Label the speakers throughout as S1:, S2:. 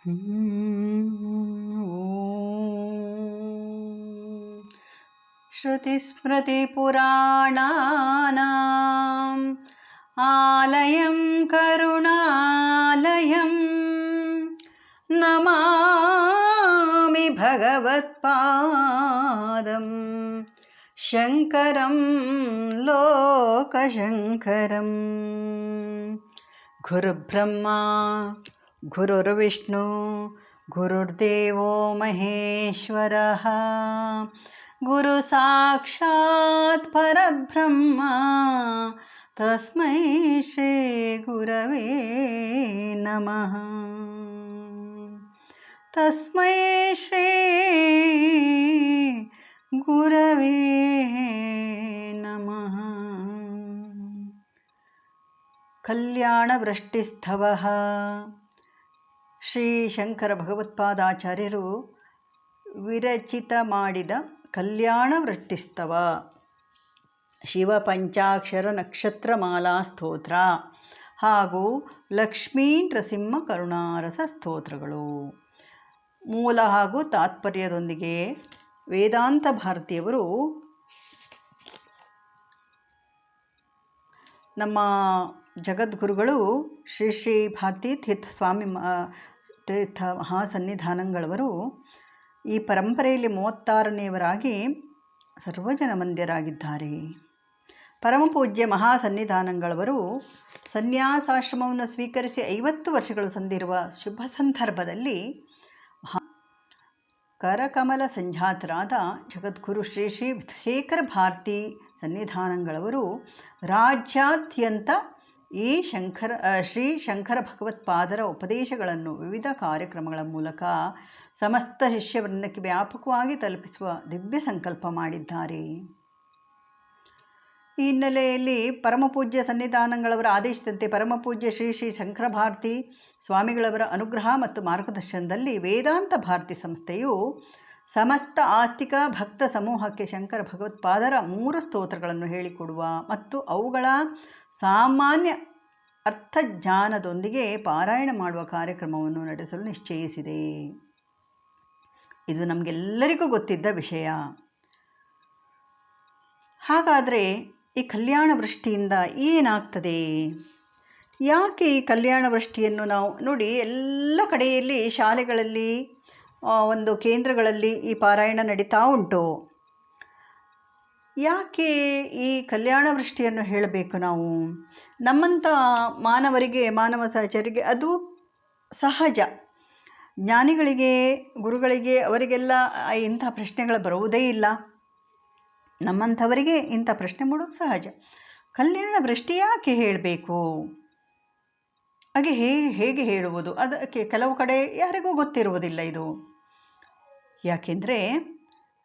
S1: श्रुतिस्मृतिपुराणानाम् आलयं करुणालयं नमामि भगवत्पादं शङ्करं लोकशङ्करम् गुरुब्रह्मा गुरुर्विष्णु गुरुर्देवो महेश्वरः। गुरुसाक्षात् गुरुसाक्षात्परब्रह्मा तस्मै श्रीगुरवे नमः। तस्मै श्री गुरवे नमः। कल्याणवृष्टिस्तवः ಶ್ರೀ ಶಂಕರ ಭಗವತ್ಪಾದಾಚಾರ್ಯರು ವಿರಚಿತ ಮಾಡಿದ ಕಲ್ಯಾಣ ವೃಷ್ಟಿಸ್ತವ ಶಿವ ಪಂಚಾಕ್ಷರ ನಕ್ಷತ್ರಮಾಲಾ ಸ್ತೋತ್ರ ಹಾಗೂ ಲಕ್ಷ್ಮೀ ನೃಸಿಂಹ ಕರುಣಾರಸ ಸ್ತೋತ್ರಗಳು ಮೂಲ ಹಾಗೂ ತಾತ್ಪರ್ಯದೊಂದಿಗೆ ವೇದಾಂತ ಭಾರತಿಯವರು ನಮ್ಮ ಜಗದ್ಗುರುಗಳು ಶ್ರೀ ಶ್ರೀ ಭಾರತೀ ತೀರ್ಥ ಸ್ವಾಮಿ ತೀರ್ಥ ಮಹಾಸನ್ನಿಧಾನಗಳವರು ಈ ಪರಂಪರೆಯಲ್ಲಿ ಮೂವತ್ತಾರನೆಯವರಾಗಿ ಸರ್ವಜನ ಮಂದಿರಾಗಿದ್ದಾರೆ ಪರಮಪೂಜ್ಯ ಮಹಾಸನ್ನಿಧಾನಗಳವರು ಸನ್ಯಾಸಾಶ್ರಮವನ್ನು ಸ್ವೀಕರಿಸಿ ಐವತ್ತು ವರ್ಷಗಳು ಸಂದಿರುವ ಶುಭ ಸಂದರ್ಭದಲ್ಲಿ ಕರಕಮಲ ಸಂಜಾತರಾದ ಜಗದ್ಗುರು ಶ್ರೀ ಶ್ರೀ ಶೇಖರ ಭಾರತಿ ಸನ್ನಿಧಾನಗಳವರು ರಾಜ್ಯಾದ್ಯಂತ ಈ ಶಂಕರ ಶ್ರೀ ಶಂಕರ ಭಗವತ್ಪಾದರ ಉಪದೇಶಗಳನ್ನು ವಿವಿಧ ಕಾರ್ಯಕ್ರಮಗಳ ಮೂಲಕ ಸಮಸ್ತ ಶಿಷ್ಯವೃಂದಕ್ಕೆ ವ್ಯಾಪಕವಾಗಿ ತಲುಪಿಸುವ ದಿವ್ಯ ಸಂಕಲ್ಪ ಮಾಡಿದ್ದಾರೆ. ಈ ಹಿನ್ನೆಲೆಯಲ್ಲಿ ಪರಮಪೂಜ್ಯ ಸನ್ನಿಧಾನಗಳವರ ಆದೇಶದಂತೆ ಪರಮಪೂಜ್ಯ ಶ್ರೀ ಶ್ರೀ ಶಂಕರ ಭಾರತಿ ಸ್ವಾಮಿಗಳವರ ಅನುಗ್ರಹ ಮತ್ತು ಮಾರ್ಗದರ್ಶನದಲ್ಲಿ ವೇದಾಂತ ಭಾರತಿ ಸಂಸ್ಥೆಯು ಸಮಸ್ತ ಆಸ್ತಿಕ ಭಕ್ತ ಸಮೂಹಕ್ಕೆ ಶಂಕರ ಭಗವತ್ಪಾದರ ಮೂರು ಸ್ತೋತ್ರಗಳನ್ನು ಹೇಳಿಕೊಡುವ ಮತ್ತು ಅವುಗಳ ಸಾಮಾನ್ಯ ಅರ್ಥಜ್ಞಾನದೊಂದಿಗೆ ಪಾರಾಯಣ ಮಾಡುವ ಕಾರ್ಯಕ್ರಮವನ್ನು ನಡೆಸಲು ನಿಶ್ಚಯಿಸಿದೆ. ಇದು ನಮಗೆಲ್ಲರಿಗೂ ಗೊತ್ತಿದ್ದ ವಿಷಯ. ಹಾಗಾದರೆ ಈ ಕಲ್ಯಾಣ ವೃಷ್ಟಿಯಿಂದ ಏನಾಗ್ತದೆ? ಯಾಕೆ ಈ ಕಲ್ಯಾಣ ವೃಷ್ಟಿಯನ್ನು ನಾವು ನೋಡಿ ಎಲ್ಲ ಕಡೆಯಲ್ಲಿ ಶಾಲೆಗಳಲ್ಲಿ ಒಂದು ಕೇಂದ್ರಗಳಲ್ಲಿ ಈ ಪಾರಾಯಣ ನಡೀತಾ ಉಂಟು? ಯಾಕೆ ಈ ಕಲ್ಯಾಣ ವೃಷ್ಟಿಯನ್ನು ಹೇಳಬೇಕು ನಾವು? ನಮ್ಮಂಥ ಮಾನವರಿಗೆ, ಮಾನವ ಸಹಚರಿಗೆ ಅದು ಸಹಜ. ಜ್ಞಾನಿಗಳಿಗೆ, ಗುರುಗಳಿಗೆ ಅವರಿಗೆಲ್ಲ ಇಂಥ ಪ್ರಶ್ನೆಗಳು ಬರುವುದೇ ಇಲ್ಲ. ನಮ್ಮಂಥವರಿಗೆ ಇಂಥ ಪ್ರಶ್ನೆ ಮೂಡೋದು ಸಹಜ. ಕಲ್ಯಾಣ ವೃಷ್ಟಿ ಯಾಕೆ ಹೇಳಬೇಕು? ಹಾಗೆ ಹೇ, ಹೇಗೆ ಹೇಳುವುದು? ಅದಕ್ಕೆ ಕೆಲವು ಕಡೆ ಯಾರಿಗೂ ಗೊತ್ತಿರುವುದಿಲ್ಲ ಇದು. ಯಾಕೆಂದರೆ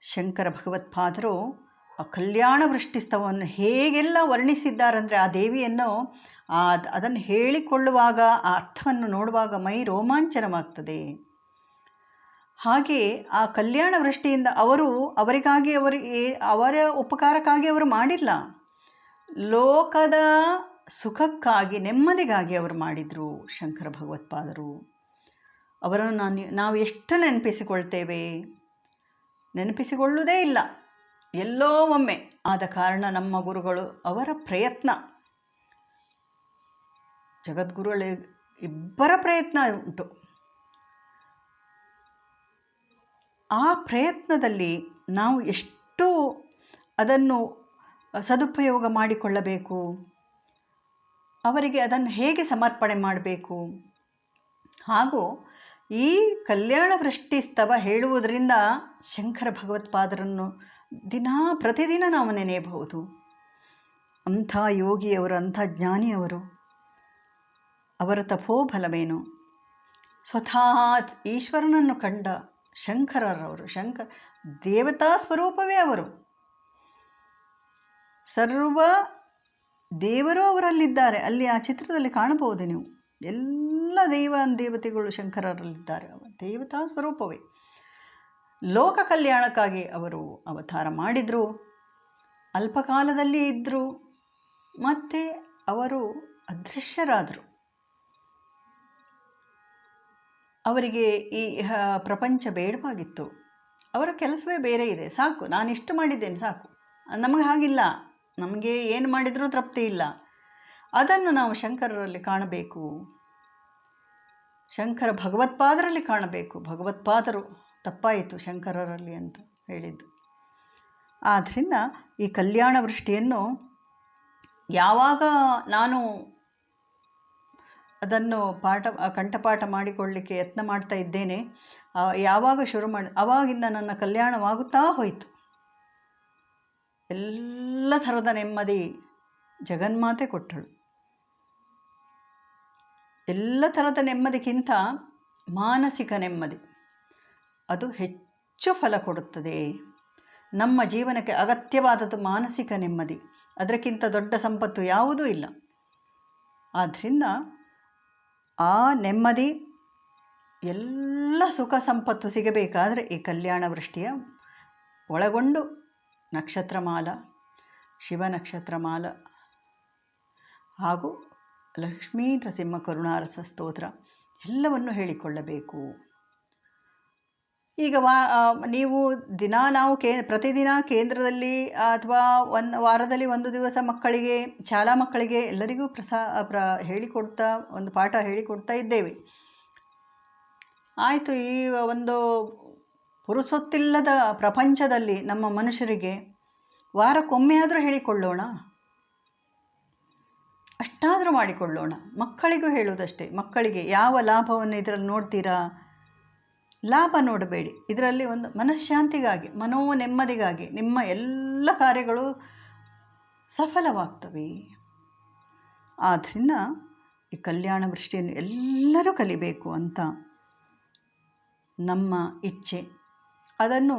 S1: ಶಂಕರ ಭಗವತ್ಪಾದರು ಕಲ್ಯಾಣ ವೃಷ್ಟಿಸ್ತವನ್ನು ಹೇಗೆಲ್ಲ ವರ್ಣಿಸಿದ್ದಾರೆಂದರೆ ಆ ದೇವಿಯನ್ನು ಆ ಅದನ್ನು ಹೇಳಿಕೊಳ್ಳುವಾಗ ಆ ಅರ್ಥವನ್ನು ನೋಡುವಾಗ ಮೈ ರೋಮಾಂಚನವಾಗ್ತದೆ. ಹಾಗೆ ಆ ಕಲ್ಯಾಣ ವೃಷ್ಟಿಯಿಂದ ಅವರು ಅವರಿಗಾಗಿ ಅವರಿಗೆ ಅವರ ಉಪಕಾರಕ್ಕಾಗಿ ಅವರು ಮಾಡಿಲ್ಲ. ಲೋಕದ ಸುಖಕ್ಕಾಗಿ, ನೆಮ್ಮದಿಗಾಗಿ ಅವರು ಮಾಡಿದರು ಶಂಕರ ಭಗವತ್ಪಾದರು. ಅವರನ್ನು ನಾನು, ನಾವು ಎಷ್ಟು ನೆನಪಿಸಿಕೊಳ್ತೇವೆ? ನೆನಪಿಸಿಕೊಳ್ಳುವುದೇ ಇಲ್ಲ. ಎಲ್ಲೋ ಒಮ್ಮೆ ಆದ ಕಾರಣ ನಮ್ಮ ಗುರುಗಳು ಅವರ ಪ್ರಯತ್ನ. ಜಗದ್ಗುರುಗಳ ಇಬ್ಬರ ಪ್ರಯತ್ನ ಉಂಟು. ಆ ಪ್ರಯತ್ನದಲ್ಲಿ ನಾವು ಎಷ್ಟು ಅದನ್ನು ಸದುಪಯೋಗ ಮಾಡಿಕೊಳ್ಳಬೇಕು. ಅವರಿಗೆ ಅದನ್ನು ಹೇಗೆ ಸಮರ್ಪಣೆ ಮಾಡಬೇಕು. ಹಾಗೂ ಈ ಕಲ್ಯಾಣ ವೃಷ್ಟಿಸ್ತವ ಹೇಳುವುದರಿಂದ ಶಂಕರ ಭಗವತ್ಪಾದರನ್ನು ದಿನಾ ಪ್ರತಿದಿನ ನಾವು ನೆನೆಯಬಹುದು. ಅಂಥ ಯೋಗಿಯವರು, ಅಂಥ ಜ್ಞಾನಿಯವರು, ಅವರ ತಪೋಫಲವೇನು? ಸ್ವತಃ ಈಶ್ವರನನ್ನು ಕಂಡ ಶಂಕರರವರು ಶಂಕರ ದೇವತಾ ಸ್ವರೂಪವೇ ಅವರು. ಸರ್ವ ದೇವರು ಅವರಲ್ಲಿದ್ದಾರೆ. ಅಲ್ಲಿ ಆ ಚಿತ್ರದಲ್ಲಿ ಕಾಣಬಹುದು ನೀವು. ಎಲ್ಲ ದೈವ ದೇವತೆಗಳು ಶಂಕರರಲ್ಲಿದ್ದಾರೆ. ದೇವತಾ ಸ್ವರೂಪವೇ. ಲೋಕ ಕಲ್ಯಾಣಕ್ಕಾಗಿ ಅವರು ಅವತಾರ ಮಾಡಿದರು. ಅಲ್ಪಕಾಲದಲ್ಲಿ ಇದ್ದರು ಮತ್ತು ಅವರು ಅದೃಶ್ಯರಾದರು. ಅವರಿಗೆ ಈ ಪ್ರಪಂಚ ಬೇಡವಾಗಿತ್ತು. ಅವರ ಕೆಲಸವೇ ಬೇರೆ ಇದೆ. ಸಾಕು ನಾನು ಇಷ್ಟು ಮಾಡಿದ್ದೇನೆ, ಸಾಕು. ನಮಗೆ ಹಾಗಿಲ್ಲ. ನಮಗೆ ಏನು ಮಾಡಿದರೂ ತೃಪ್ತಿ ಇಲ್ಲ. ಅದನ್ನು ನಾವು ಶಂಕರರಲ್ಲಿ ಕಾಣಬೇಕು. ಶಂಕರ ಭಗವತ್ಪಾದರಲ್ಲಿ ಕಾಣಬೇಕು. ಭಗವತ್ಪಾದರು ತಪ್ಪಾಯಿತು ಶಂಕರರಲ್ಲಿ ಅಂತ ಹೇಳಿದ್ದು. ಆದ್ದರಿಂದ ಈ ಕಲ್ಯಾಣ ವೃಷ್ಟಿಯನ್ನು ಯಾವಾಗ ನಾನು ಅದನ್ನು ಪಾಠ, ಕಂಠಪಾಠ ಮಾಡಿಕೊಳ್ಳಲಿಕ್ಕೆ ಯತ್ನ ಮಾಡ್ತಾ ಇದ್ದೇನೆ ಯಾವಾಗ ಶುರು ಮಾಡಿ, ಅವಾಗಿಂದ ನನ್ನ ಕಲ್ಯಾಣವಾಗುತ್ತಾ ಹೋಯಿತು. ಎಲ್ಲ ಥರದ ನೆಮ್ಮದಿ ಜಗನ್ಮಾತೆ ಕೊಟ್ಟಳು. ಎಲ್ಲ ಥರದ ನೆಮ್ಮದಿಗಿಂತ ಮಾನಸಿಕ ನೆಮ್ಮದಿ. ಅದು ಹೆಚ್ಚು ಫಲ ಕೊಡುತ್ತದೆ. ನಮ್ಮ ಜೀವನಕ್ಕೆ ಅಗತ್ಯವಾದದ್ದು ಮಾನಸಿಕ ನೆಮ್ಮದಿ. ಅದಕ್ಕಿಂತ ದೊಡ್ಡ ಸಂಪತ್ತು ಯಾವುದೂ ಇಲ್ಲ. ಆದ್ದರಿಂದ ಆ ನೆಮ್ಮದಿ, ಎಲ್ಲ ಸುಖ ಸಂಪತ್ತು ಸಿಗಬೇಕಾದರೆ ಈ ಕಲ್ಯಾಣ ವೃಷ್ಟಿಯ ಒಳಗೊಂಡು ನಕ್ಷತ್ರಮಾಲ, ಶಿವ ನಕ್ಷತ್ರಮಾಲ ಹಾಗೂ ಲಕ್ಷ್ಮೀ ನರಸಿಂಹ ಕರುಣಾರಸ ಸ್ತೋತ್ರ ಎಲ್ಲವನ್ನು ಹೇಳಿಕೊಳ್ಳಬೇಕು. ಈಗ ವಾ ನೀವು ದಿನ ನಾವು ಕೇ, ಪ್ರತಿದಿನ ಕೇಂದ್ರದಲ್ಲಿ ಅಥವಾ ಒಂದು ವಾರದಲ್ಲಿ ಒಂದು ದಿವಸ ಮಕ್ಕಳಿಗೆ, ಶಾಲಾ ಮಕ್ಕಳಿಗೆ ಎಲ್ಲರಿಗೂ ಪ್ರಸಾ, ಪ್ರ, ಹೇಳಿಕೊಡ್ತಾ, ಒಂದು ಪಾಠ ಹೇಳಿಕೊಡ್ತಾ ಇದ್ದೇವೆ. ಆಯಿತು, ಈ ಒಂದು ಪುರುಸೊತ್ತಿಲ್ಲದ ಪ್ರಪಂಚದಲ್ಲಿ ನಮ್ಮ ಮನುಷ್ಯರಿಗೆ ವಾರಕ್ಕೊಮ್ಮೆ ಆದರೂ ಹೇಳಿಕೊಳ್ಳೋಣ? ಅಷ್ಟಾದರೂ ಮಾಡಿಕೊಳ್ಳೋಣ. ಮಕ್ಕಳಿಗೂ ಹೇಳುವುದಷ್ಟೇ. ಮಕ್ಕಳಿಗೆ ಯಾವ ಲಾಭವನ್ನು ಇದರಲ್ಲಿ ನೋಡ್ತೀರಾ? ಲಾಭ ನೋಡಬೇಡಿ. ಇದರಲ್ಲಿ ಒಂದು ಮನಃಶಾಂತಿಗಾಗಿ ಮನೋ ನೆಮ್ಮದಿಗಾಗಿ ನಿಮ್ಮ ಎಲ್ಲ ಕಾರ್ಯಗಳು ಸಫಲವಾಗ್ತವೆ. ಆದ್ದರಿಂದ ಈ ಕಲ್ಯಾಣ ವೃಷ್ಟಿಯನ್ನು ಎಲ್ಲರೂ ಕಲಿಬೇಕು ಅಂತ ನಮ್ಮ ಇಚ್ಛೆ. ಅದನ್ನು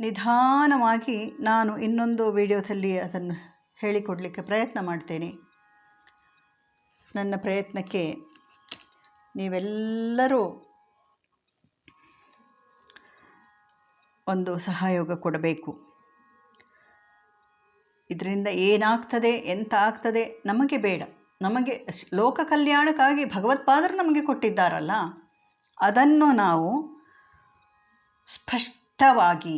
S1: ನಿಧಾನವಾಗಿ ನಾನು ಇನ್ನೊಂದು ವಿಡಿಯೋದಲ್ಲಿ ಅದನ್ನು ಹೇಳಿಕೊಡಲಿಕ್ಕೆ ಪ್ರಯತ್ನ ಮಾಡ್ತೇನೆ. ನನ್ನ ಪ್ರಯತ್ನಕ್ಕೆ ನೀವೆಲ್ಲರೂ ಒಂದು ಸಹಯೋಗ ಕೊಡಬೇಕು. ಇದರಿಂದ ಏನಾಗ್ತದೆ, ಎಂತ ಆಗ್ತದೆ ನಮಗೆ ಬೇಡ. ನಮಗೆ ಲೋಕ ಕಲ್ಯಾಣಕ್ಕಾಗಿ ಭಗವತ್ಪಾದರು ನಮಗೆ ಕೊಟ್ಟಿದ್ದಾರಲ್ಲ, ಅದನ್ನು ನಾವು ಸ್ಪಷ್ಟವಾಗಿ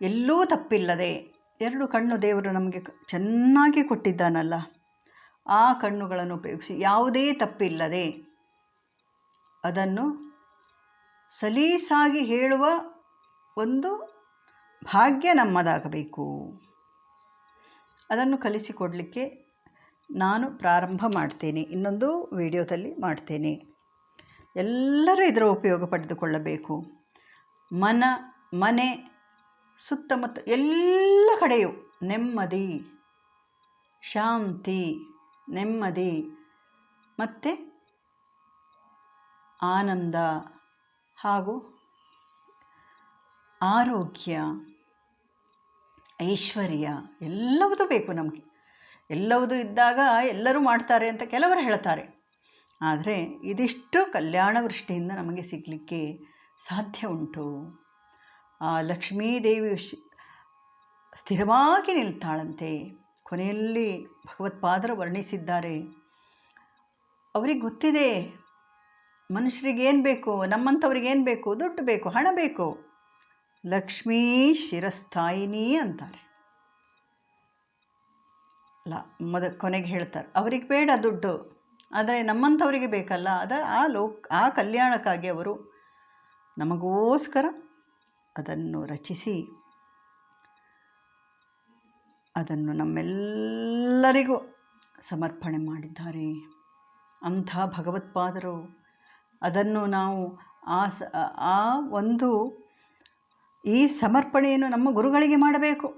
S1: ಎಲ್ಲೂ ತಪ್ಪಿಲ್ಲದೆ ಎರಡು ಕಣ್ಣು ದೇವರು ನಮಗೆ ಚೆನ್ನಾಗಿ ಕೊಟ್ಟಿದ್ದಾನಲ್ಲ, ಆ ಕಣ್ಣುಗಳನ್ನು ಉಪಯೋಗಿಸಿ ಯಾವುದೇ ತಪ್ಪಿಲ್ಲದೆ ಅದನ್ನು ಸಲೀಸಾಗಿ ಹೇಳುವ ಒಂದು ಭಾಗ್ಯ ನಮ್ಮದಾಗಬೇಕು. ಅದನ್ನು ಕಲಿಸಿಕೊಡಲಿಕ್ಕೆ ನಾನು ಪ್ರಾರಂಭ ಮಾಡ್ತೇನೆ. ಇನ್ನೊಂದು ವಿಡಿಯೋದಲ್ಲಿ ಮಾಡ್ತೇನೆ. ಎಲ್ಲರೂ ಇದರ ಉಪಯೋಗ ಪಡೆದುಕೊಳ್ಳಬೇಕು. ಮನ, ಮನೆ, ಸುತ್ತಮುತ್ತ ಎಲ್ಲ ಕಡೆಯೂ ನೆಮ್ಮದಿ, ಶಾಂತಿ, ನೆಮ್ಮದಿ, ಮತ್ತು ಆನಂದ. ಹಾಗೂ ಆರೋಗ್ಯ, ಐಶ್ವರ್ಯ ಎಲ್ಲವುದೂ ಬೇಕು ನಮಗೆ. ಎಲ್ಲವುದು ಇದ್ದಾಗ ಎಲ್ಲರೂ ಮಾಡ್ತಾರೆ ಅಂತ ಕೆಲವರು ಹೇಳ್ತಾರೆ. ಆದರೆ ಇದಿಷ್ಟು ಕಲ್ಯಾಣ ವೃಷ್ಟಿಯಿಂದ ನಮಗೆ ಸಿಗಲಿಕ್ಕೆ ಸಾಧ್ಯ ಉಂಟು. ಆ ಲಕ್ಷ್ಮೀದೇವಿ ಸ್ಥಿರವಾಗಿ ನಿಲ್ತಾಳಂತೆ. ಕೊನೆಯಲ್ಲಿ ಭಗವತ್ಪಾದರು ವರ್ಣಿಸಿದ್ದಾರೆ. ಅವರಿಗೆ ಗೊತ್ತಿದೆ ಮನುಷ್ಯರಿಗೆ ಏನು ಬೇಕು? ನಮ್ಮಂಥವ್ರಿಗೆ ಏನು ಬೇಕು? ದುಡ್ಡು ಬೇಕು, ಹಣ ಬೇಕು. ಲಕ್ಷ್ಮೀ ಶಿರಸ್ಥಾಯಿನಿ ಅಂತಾರೆ. ಅಲ್ಲ, ಮೊದ ಕೊನೆಗೆ ಹೇಳ್ತಾರೆ, ಅವ್ರಿಗೆ ಬೇಡ ದುಡ್ಡು. ಆದರೆ ನಮ್ಮಂಥವರಿಗೆ ಬೇಕಲ್ಲ, ಅದ ಆ ಲೋಕ್, ಆ ಕಲ್ಯಾಣಕ್ಕಾಗಿ ಅವರು ನಮಗೋಸ್ಕರ ಅದನ್ನು ರಚಿಸಿ, ಅದನ್ನು ನಮ್ಮೆಲ್ಲರಿಗೂ ಸಮರ್ಪಣೆ ಮಾಡಿದ್ದಾರೆ. ಅಂಥ ಭಗವತ್ಪಾದರು. ಅದನ್ನು ನಾವು ಆ ಸ, ಆ ಒಂದು ಈ ಸಮರ್ಪಣೆಯನ್ನು ನಮ್ಮ ಗುರುಗಳಿಗೆ ಮಾಡಬೇಕು.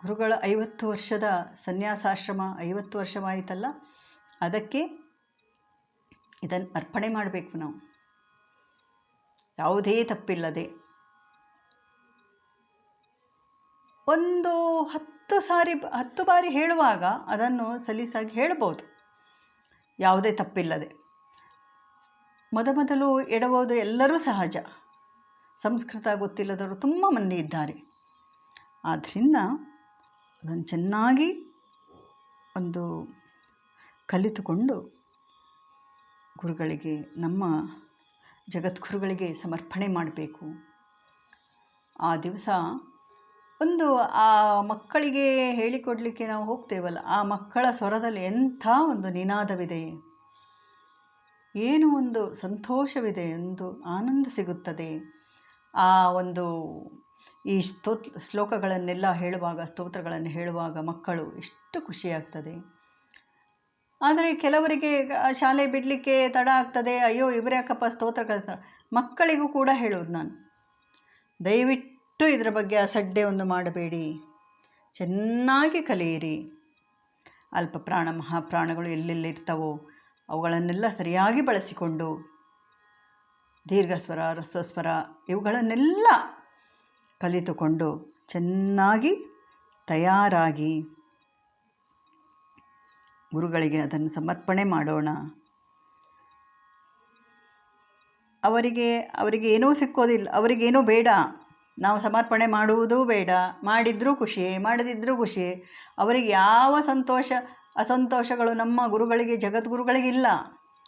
S1: ಗುರುಗಳ ಐವತ್ತು ವರ್ಷದ ಸನ್ಯಾಸಾಶ್ರಮ ಐವತ್ತು ವರ್ಷವಾಯಿತಲ್ಲ, ಅದಕ್ಕೆ ಇದನ್ನು ಅರ್ಪಣೆ ಮಾಡಬೇಕು ನಾವು. ಯಾವುದೇ ತಪ್ಪಿಲ್ಲದೆ. ಒಂದು ಹತ್ತು ಸಾರಿ, ಹತ್ತು ಬಾರಿ ಹೇಳುವಾಗ ಅದನ್ನು ಸಲೀಸಾಗಿ ಹೇಳ್ಬೋದು ಯಾವುದೇ ತಪ್ಪಿಲ್ಲದೆ. ಮೊದಮೊದಲು ಎಡವೋದು ಎಲ್ಲರೂ ಸಹಜ. ಸಂಸ್ಕೃತ ಗೊತ್ತಿಲ್ಲದವರು ತುಂಬ ಮಂದಿ ಇದ್ದಾರೆ. ಆದ್ದರಿಂದ ಅದನ್ನು ಚೆನ್ನಾಗಿ ಒಂದು ಕಲಿತುಕೊಂಡು ಗುರುಗಳಿಗೆ, ನಮ್ಮ ಜಗದ್ಗುರುಗಳಿಗೆ ಸಮರ್ಪಣೆ ಮಾಡಬೇಕು. ಆ ದಿವಸ ಒಂದು ಆ ಮಕ್ಕಳಿಗೆ ಹೇಳಿಕೊಡಲಿಕ್ಕೆ ನಾವು ಹೋಗ್ತೇವಲ್ಲ, ಆ ಮಕ್ಕಳ ಸ್ವರದಲ್ಲಿ ಎಂಥ ಒಂದು ನಿನಾದವಿದೆ. ಏನು ಒಂದು ಸಂತೋಷವಿದೆ ಒಂದು ಆನಂದ ಸಿಗುತ್ತದೆ. ಆ ಒಂದು ಈ ಸ್ತೋತ್, ಶ್ಲೋಕಗಳನ್ನೆಲ್ಲ ಹೇಳುವಾಗ, ಸ್ತೋತ್ರಗಳನ್ನು ಹೇಳುವಾಗ ಮಕ್ಕಳು ಎಷ್ಟು ಖುಷಿಯಾಗ್ತದೆ. ಆದರೆ ಕೆಲವರಿಗೆ ಶಾಲೆ ಬಿಡಲಿಕ್ಕೆ ತಡ ಆಗ್ತದೆ. ಅಯ್ಯೋ, ಇವರೇ ಯಾಕಪ್ಪ ಸ್ತೋತ್ರ ಕಲಿಸ್ತಾರೆ ಮಕ್ಕಳಿಗೂ ಕೂಡ ಹೇಳೋದು ನಾನು. ದಯವಿಟ್ಟು ಇದರ ಬಗ್ಗೆ ಅಸಡ್ಡೆ ಒಂದು ಮಾಡಬೇಡಿ. ಚೆನ್ನಾಗಿ ಕಲಿಯಿರಿ. ಅಲ್ಪ ಪ್ರಾಣ ಮಹಾಪ್ರಾಣಗಳು ಎಲ್ಲೆಲ್ಲಿರ್ತಾವೋ ಅವುಗಳನ್ನೆಲ್ಲ ಸರಿಯಾಗಿ ಬಳಸಿಕೊಂಡು ದೀರ್ಘಸ್ವರ, ರಸಸ್ವರ ಇವುಗಳನ್ನೆಲ್ಲ ಕಲಿತುಕೊಂಡು ಚೆನ್ನಾಗಿ ತಯಾರಾಗಿ ಗುರುಗಳಿಗೆ ಅದನ್ನು ಸಮರ್ಪಣೆ ಮಾಡೋಣ. ಅವರಿಗೆ ಅವರಿಗೆ ಏನೂ ಸಿಕ್ಕೋದಿಲ್ಲ, ಅವರಿಗೇನೂ ಬೇಡ. ನಾವು ಸಮರ್ಪಣೆ ಮಾಡುವುದೂ ಬೇಡ. ಮಾಡಿದ್ರೂ ಖುಷಿ ಮಾಡದಿದ್ದರೂ ಖುಷಿ ಅವರಿಗೆ ಯಾವ ಸಂತೋಷ ಅಸಂತೋಷಗಳು ನಮ್ಮ ಗುರುಗಳಿಗೆ, ಜಗದ್ಗುರುಗಳಿಗೆ ಇಲ್ಲ.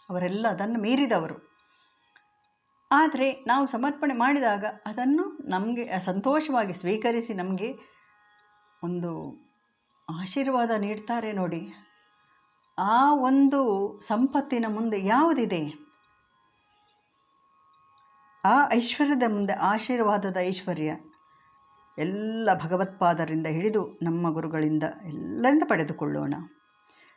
S1: ಅವರೆಲ್ಲ ಅದನ್ನು ಮೀರಿದವರು. ಆದರೆ ನಾವು ಸಮರ್ಪಣೆ ಮಾಡಿದಾಗ ಅದನ್ನು ನಮಗೆ ಸಂತೋಷವಾಗಿ ಸ್ವೀಕರಿಸಿ ನಮಗೆ ಒಂದು ಆಶೀರ್ವಾದ ನೀಡ್ತಾರೆ ನೋಡಿ. ಆ ಒಂದು ಸಂಪತ್ತಿನ ಮುಂದೆ ಯಾವುದಿದೆ? ಆ ಐಶ್ವರ್ಯದ ಮುಂದೆ, ಆಶೀರ್ವಾದದ ಐಶ್ವರ್ಯ ಎಲ್ಲ ಭಗವತ್ಪಾದರಿಂದ ಹಿಡಿದು ನಮ್ಮ ಗುರುಗಳಿಂದ ಎಲ್ಲರಿಂದ ಪಡೆದುಕೊಳ್ಳೋಣ.